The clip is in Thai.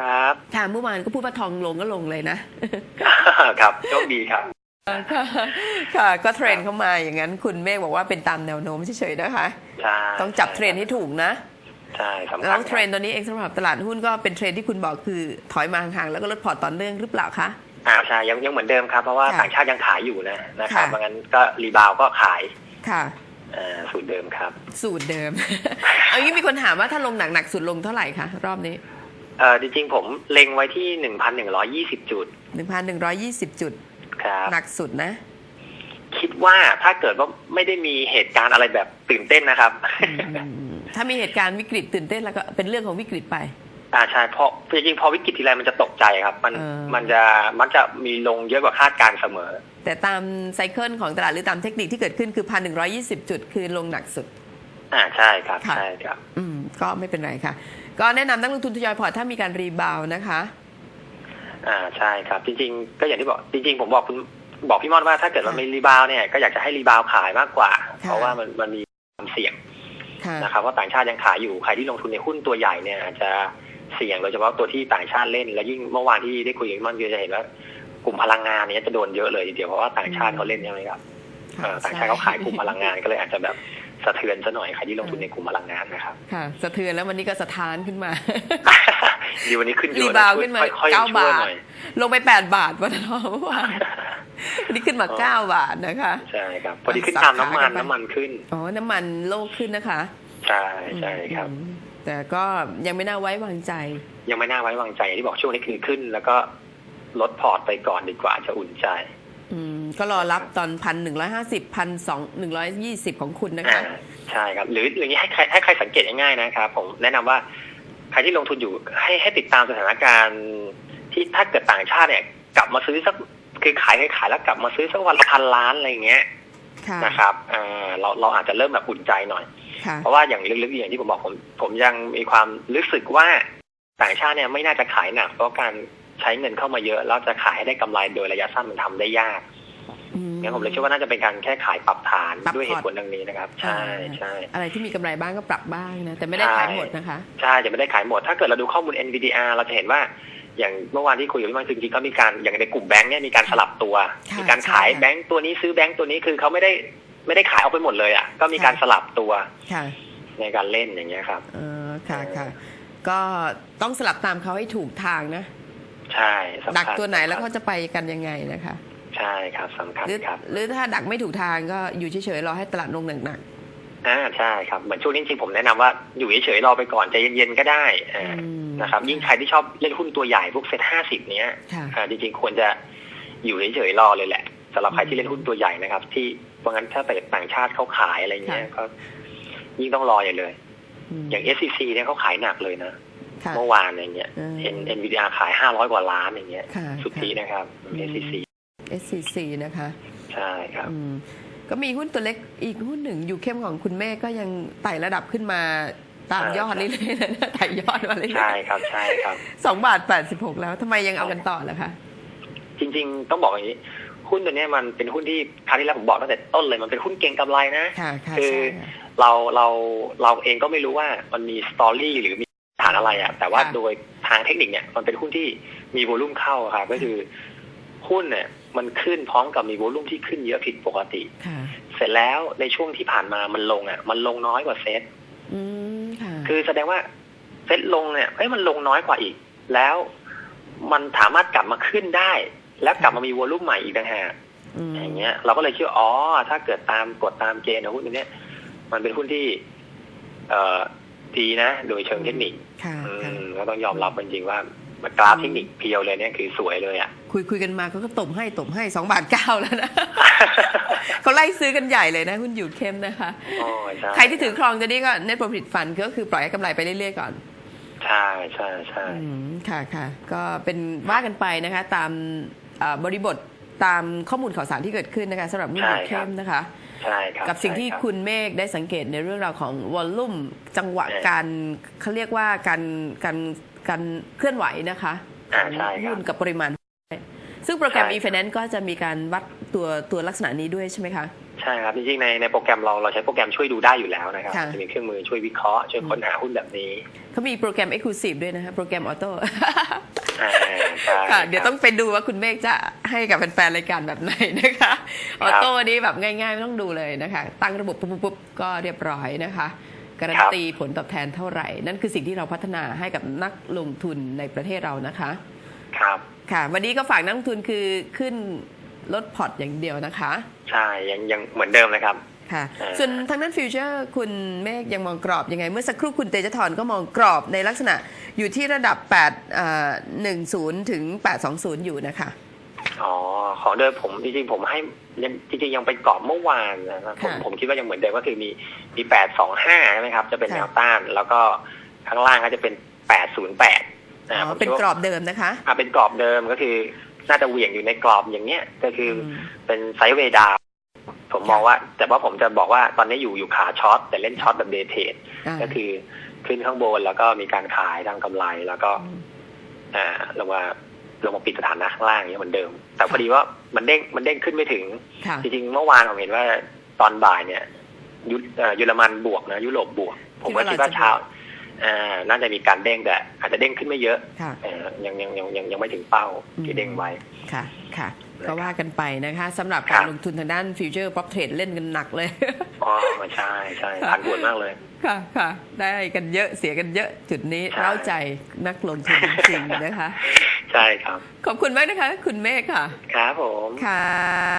ครับ ค่ะเมื่อวานก็พูดว่าทองลงก็ลงเลยนะ ครับโชคดีครับค่ะค่ะ ก็เทรนเข้ามาอย่างนั้น คุณเมฆบอกว่าเป็นตามแนวโน้มเฉยๆนะคะ ใช่ ต้องจับเทรนให้ถูกนะ ใช่สำคัญแล้วเทรนคบตอนนี้เองสำหรับตลาดหุ้นก็เป็นเทรนที่คุณบอกคือถอยมาห่างๆแล้วก็ลดพอร์ตต่อเนื่องหรือเปล่าคะ อ่าใช่ยังยังเหมือนเดิมครับ เพราะว่าค่ะต่างชาติยังขายอยู่นะนะครับค่ะเพราะงั้นก็รีบาวก็ขาย ค่ะอ่าสูตรเดิมครับ สูตรเดิม เอางี้มีคนถามว่าถ้าลงหนักๆสุดลงเท่าไหร่คะรอบนี้ เออจริงๆผมเล็งไว้ที่หนึ่งพันหนึ่งร้อยี่สิบจุด1,120จุดครับหนักสุดนะ คิดว่าถ้าเกิดว่าไม่ได้มีเหตุการณ์อะไรแบบตื่นเต้นนะครับอืมถ้ามีเหตุการณ์วิกฤตตื่นเต้นแล้วก็เป็นเรื่องของวิกฤตไปอ่าใช่เพราะจริงๆพอวิกฤตทีไรมันจะตกใจครับ มันเออมันจะมักจะมีลงเยอะกว่าคาดการณ์เสมอ แต่ตามไซเคิลของตลาดหรือตามเทคนิคที่เกิดขึ้นคือ1,120จุดคือลงหนักสุด อ่าใช่ครับค่ะใช่ครับ อืมก็ไม่เป็นไรค่ะ ก็แนะนำนักลงทุนทยอยพอร์ตถ้ามีการรีบาวด์นะคะ อ่าใช่ครับ จริง ๆ ก็อย่างที่บอกจริง ๆ ผมบอกคุณบอกพี่มอนว่าถ้าเกิดมันมีรีบาวด์เนี่ยก็อยากจะให้รีบาวด์ขายมากกว่า เพราะว่ามันมันมีความเสี่ยงค่ะนะครับว่าต่างชาติยังขายอยู่ใครที่ลงทุนในหุ้นตัวใหญ่เนี่ยอาจจะเสี่ยงโดยเฉพาะตัวที่ต่างชาติเล่น และยิ่งเมื่อวานที่ได้คุยกับพี่มอนก็จะเห็นว่ากลุ่มพลังงานเนี่ยจะโดนเยอะเลยทีเดียวเพราะว่าต่างชาติเขาเล่นใช่ไหมครับเออต่างชาติเขาขายกลุ่มพลังงานก็เลยอาจจะแบบ สะเทือนซะหน่อยใครที่ลงทุนในกลุ่มพลังงานนะครับค่ะสะเทือนแล้ววันนี้ก็สะท้านขึ้นมาดีวันนี้ขึ้นเยรีอะบาวนะด์ขึ้นมาค่อยๆเก้าช่วยบาทหน่อยลงไป8บาทวันนั้นเมื่อวานวันนี้ขึ้นมา9บาทนะคะ ใช่ครับพอดีขึ้นตามน้ำมันน้ำมันขึ้นอ๋อน้ำมันโลกขึ้นนะคะ ใช่ใช่ครับอืมแต่ก็ยังไม่น่าไว้วางใจ ยังไม่น่าไว้วางใจอย่างที่บอกช่วงนี้คือขึ้น แล้วก็ลดพอร์ตไปก่อนดีกว่าจะอุ่นใจ อืมก็รอรับตอนพันหนึ่งร้อยห้าสิบพันสองหนึ่งร้อยยี่สิบของคุณนะอ่าคะใช่ครับหรืออย่างนี้ให้ใครให้ใครสังเกตง่ายๆนะครับผมแนะนำว่าใครที่ลงทุนอยู่ให้ให้ติดตามสถานการณ์ที่ถ้าเกิดต่างชาติเนี่ย กลับมาซื้อสักคือขายให้ขายแล้วกลับมาซื้อสักวันละพันล้านอะไรอย่างเงี้ยค่ะ นะครับอ่าเราเราอาจจะเริ่มแบบอุ่นใจหน่อย ค่ะ เพราะว่าอย่างลึกๆอย่างที่ผมบอกผมผมยังมีความรู้สึกว่าต่างชาติเนี่ยไม่น่าจะขายหนักเพราะการ ใช้เงินเข้ามาเยอะแล้วจะขายให้ได้กำไรโดยระยะสั้นมันทำได้ยากอืมงั้นผมเลยเชื่อว่าน่าจะเป็นการแค่ขายปรับฐานปรับด้วยเหพอร์ตุตผลดังนี้นะครับ ใช่ใช่อะไรที่มีกำไรบ้างก็ปรับบ้างนะแต่ไม่ได้ใช่ขายหมดนะคะ ใช่จะไม่ได้ขายหมด ถ้าเกิดเราดูข้อมูล NVDR เราจะเห็นว่าอย่างเมื่อวานที่คุยกับพี่มันจริงๆก็มีการอย่างในกลุ่มแบงค์เนี่ยมีการสลับตัวค่ะมีการขายใช่ค่ะแบงค์ตัวนี้ซื้อแบงค์ตัวนี้คือเขาไม่ได้ไม่ได้ขายออกไปหมดเลยอะก็มีการค่ะสลับตัวค่ะในการเล่นอย่างเงี้ยครับเออค่ะค่ะก็ต้องสลับตามเขาให้ถูกทางนะ ใช่สำคัญดักตัวไหนแล้วเขาจะไปกันยังไงนะคะ ใช่ครับสำคัญหรือครับหรือถ้าดักไม่ถูกทางก็อยู่เฉยๆรอให้ตลาดลงหนักอ่าใช่ครับเหมือนช่วงนี้จริงๆผมแนะนำว่าอยู่เฉยๆรอไปก่อนใจเย็นๆก็ได้ๆอ่า อืม นะครับยิ่งใครที่ชอบเล่นหุ้นตัวใหญ่พวกเซ็ตห้าสิบเนี้ยค่ะ อ่าจริงๆควรจะอยู่เฉยๆรอเลยแหละสำหรับใครที่เล่นหุ้นตัวใหญ่นะครับ ที่เพราะงั้นถ้าแต่ต่างชาติเขาขายอะไรเงี้ยก็ยิ่งต้องรออย่างเลยมอย่าง SCC เนี่ยเขาขายหนักเลยนะค่ะ เมื่อวานอย่างเงี้ยอืม N NVIDIA ขายห้าร้อยกว่าล้านอย่างเงี้ยค่ะสุทธินะครับอืม SCC SCC นะคะ ใช่ครับอืมก็มีหุ้นตัวเล็กอีกหุ้นหนึ่งอยู่เข้มของคุณแม่ก็ยังไต่ระดับขึ้นมาตามใช่ยอดใช่เรื่อยๆนะไต่ยอดมาเรื่ใช่อยครับใช่ครับๆสองบาทแปดสิบหกแล้วทำไมยังเอากันต่อล่ะคะจริง ๆ ต้องบอกอย่างนี้ หุ้นตัวเนี้ยมันเป็นหุ้นที่คราวที่แล้วผมบอกตั้งแต่ต้นเลยมันเป็นหุ้นเก่งกำไรนะค่ะค่ะคือใช่ค่ะเราเราเราเองก็ไม่รู้ว่ามันมีสตอรี่หรือมี ฐานอะไรอะแต่ว่าค่ะโดยทางเทคนิคเนี่ยมันเป็นหุ้นที่มีโวลุ่มเข้าครับก็คือหุ้นเนี่ยมันขึ้นพร้อมกับมีโวลุ่มที่ขึ้นเยอะผิดปกติค่ะเสร็จแล้วในช่วงที่ผ่านมามันลงอะ มันลงน้อยกว่าเซ็ตอืมค่ะคือแสดงว่าเซ็ตลงเนี่ยเอ้ยมันลงน้อยกว่าอีก แล้วมันสามารถกลับมาขึ้นได้ แล้วกลับมามีวอลุ่มใหม่อีกต่างหากมอย่างเงี้ย เราก็เลยเชื่ออ๋อถ้าเกิดตามกฎตามเกณฑ์ของหุ้นตัวเนี้ย มันเป็นหุ้นที่ เอ่อ ดีนะ โดยเชิงเทคนิคค่ะอืค่ะมก็ต้องยอมรับจริงๆว่ามันกราฟเทคนิคเพียวเลยเนี่ยคือสวยเลยอะ คุยคุยกันมาเขาก็ตบให้ตบให้สองบาทเก้าแล้วนะเขาไล่ซื้อกันใหญ่เลยนะหุ้นอยู่เข้มนะคะโอ้ใช่ใครที่ถือครองตัวนี้ก็ net profit fund ก็คือปล่อยให้กำไรไปเรื่อยๆก่อนใช่ใช่ใช่อืมค่ะค่ะก็เป็นว่ากันไปนะคะ ตามเอ่อบริบทตามข้อมูลข่าวสารที่เกิดขึ้นนะคะสำหรับหุ้นใช่ยูครัเข้บมนะคะ ใช่ครับกับสิ่งที่ใช่รับคุณเมฆได้สังเกตในเรื่องราวของวอลลุ่มจังหวะใช่การเขาเรียกว่าการการการเคลื่อนไหวนะคะอ่าใช่ครับหุ้นกับปริมาณ ซึ่งโปรแกรมใช่ e-finance ก็จะมีการวัดตัวตัวลักษณะนี้ด้วยใช่ไหมคะใช่ครับ จริงๆในในโปรแกรมเราเราใช้โปรแกรมช่วยดูได้อยู่แล้วนะครับค่ะจะมีเครื่องมือช่วยวิเคราะห์ช่วยค้นหาหุ้นแบบนี้เขามีโปรแกรม Exclusive ด้วยนะคะโปรแกรมออโต้อ่าใช่ ค่ะ เดี๋ยวต้องไปดูว่าคุณเมฆจะให้กับแฟนๆรายการแบบไหนนะคะออโต้นี้แบบง่ายๆไม่ต้องดูเลยนะคะ ตั้งระบบปุ๊บปุ๊บปุ๊บก็เรียบร้อยนะคะการันตีผลตอบแทนเท่าไหร่ นั่นคือสิ่งที่เราพัฒนาให้กับนักลงทุนในประเทศเรานะคะ ครับ ค่ะ วันนี้ก็ฝากนักลงทุนคือขึ้นลดพอร์ตอย่างเดียวนะคะ ใช่ยังยังเหมือนเดิมนะครับ ค่ะเอ่อส่วนทางด้านฟิวเจอร์คุณเมฆยังมองกรอบยังไง เมื่อสักครู่คุณเตจทรก็มองกรอบในลักษณะอยู่ที่ระดับ 8 1 0 ถึง 820 อยู่นะคะ อ๋อ ของเดิมผมจริงๆผมให้ยังจริงๆยังเป็นกรอบเมื่อวานนะครับผมค่ะผมคิดว่ายังเหมือนเดิมก็คือมีมีแปดสองห้าใช่ไหมครับ จะเป็นค่ะแนวต้าน แล้วก็ข้างล่างก็จะเป็นแปดศูนย์แปดอ๋อเป็นกรอบเดิมนะคะอ่าเป็นกรอบเดิมก็คือน่าจะเหวี่ยงอยู่ในกรอบอย่างเนี้ยก็คืออมเป็นไซด์เวย์ดาวน์ ผมมองว่า แต่ว่าผมจะบอกว่าตอนนี้อยู่อยู่ขาช็อตแต่เล่นช็อตแบบเดย์เทรดอ่าก็คือขึ้นข้างบนแล้วก็มีการขายทางกำไรแล้วก็มอ่าลงมาลงมาปิดสถานะข้างล่างอย่างเงี้ยเหมือนเดิม แต่พอดีว่ามันเด้งมันเด้งขึ้นไม่ถึงค่ะจริงๆเมื่อวานผมเห็นว่าตอนบ่ายเนี่ยยุเอ่อเยอรมันบวกนะยุโรปบวก ผมก็คิคิดดว่าว่าเราจะเช้าอ่าน่าจะมีการเด้งแต่อาจจะเด้งขึ้นไม่เยอะค่ะเอ่อยังยังยังยังยังไม่ถึงเป้าอืมที่เด้งไว้ค่ะ ค่ะ ก็ว่ากันไปนะคะสำหรับครัการบลงทุนทางด้านฟิวเจอร์ป๊อปเทรดเล่นกันหนักเลย อ๋อใช่ใช่ผ่านปวดมากเลย ค่ะค่ะ ได้กันเยอะเสียกันเยอะจุดนี้ใช่เร้าใจนักลงทุนจริงๆนะคะ ใช่ครับ ขอบคุณมากนะคะ คุณเมฆค่ะ ครับผม ค่ะ